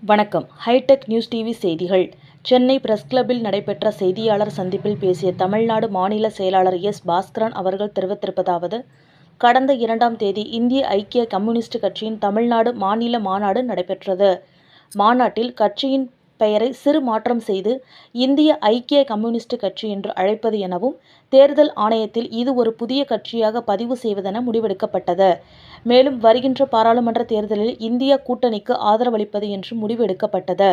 வணக்கம். Hitech news TV செய்திகள். Chennai press கிளப்பில் நடைபெற்ற செய்தியாளர் சந்திப்பில் பேசிய தமிழ்நாடு மாநில செயலாளர் எஸ். பாஸ்கரன் அவர்கள் தெரிவித்திருப்பதாவது கடந்த இரண்டாம் தேதி இந்திய ஐக்கிய கம்யூனிஸ்ட் கட்சியின் தமிழ்நாடு மாநில மாநாடு நடைபெற்றது. மாநாட்டில் கட்சியின் பெயரை சிறு மாற்றம் செய்து இந்திய ஐக்கிய கம்யூனிஸ்ட் கட்சி என்று அழைப்பது எனவும் தேர்தல் ஆணையத்தில் இது ஒரு புதிய கட்சியாக பதிவு செய்வதென முடிவெடுக்கப்பட்டது. மேலும் வருகின்ற பாராளுமன்ற தேர்தலில் இந்திய கூட்டணிக்கு ஆதரவளிப்பது என்று முடிவெடுக்கப்பட்டது.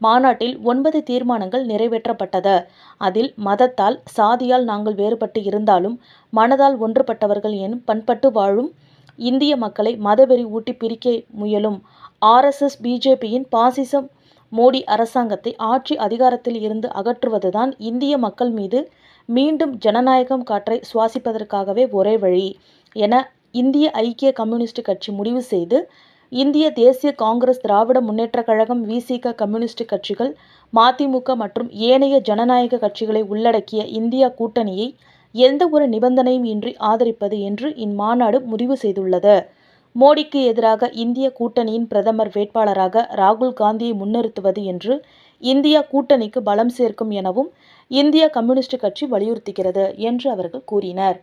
மாநாட்டில் ஒன்பது தீர்மானங்கள் நிறைவேற்றப்பட்டது. அதில் மதத்தால் சாதியால் நாங்கள் வேறுபட்டு இருந்தாலும் மனதால் ஒன்றுபட்டவர்கள் எனும் பண்பட்டு வாழும் இந்திய மக்களை மதவெறி ஊட்டி பிரிக்க முயலும் ஆர்எஸ்எஸ் பிஜேபியின் பாசிசம் மோடி அரசாங்கத்தை ஆட்சி அதிகாரத்தில் இருந்து அகற்றுவதுதான் இந்திய மக்கள் மீது மீண்டும் ஜனநாயகம் காற்றை சுவாசிப்பதற்காகவே ஒரே வழி என இந்திய ஐக்கிய கம்யூனிஸ்ட் கட்சி முடிவு செய்து இந்திய தேசிய காங்கிரஸ் திராவிட முன்னேற்றக் கழகம் விசிக கம்யூனிஸ்ட் கட்சிகள் மதிமுக மற்றும் ஏனைய ஜனநாயக கட்சிகளை உள்ளடக்கிய இந்தியா கூட்டணியை எந்த ஒரு நிபந்தனையும் இன்றி ஆதரிப்பது என்று இம்மாநாடு முடிவு செய்துள்ளது. மோடிக்கு எதிராக இந்திய கூட்டணியின் பிரதமர் வேட்பாளராக ராகுல் காந்தியை முன்னிறுத்துவது என்று இந்தியா கூட்டணிக்கு பலம் சேர்க்கும் எனவும் இந்திய கம்யூனிஸ்ட் கட்சி வலியுறுத்துகிறது என்று அவர்கள் கூறினர்.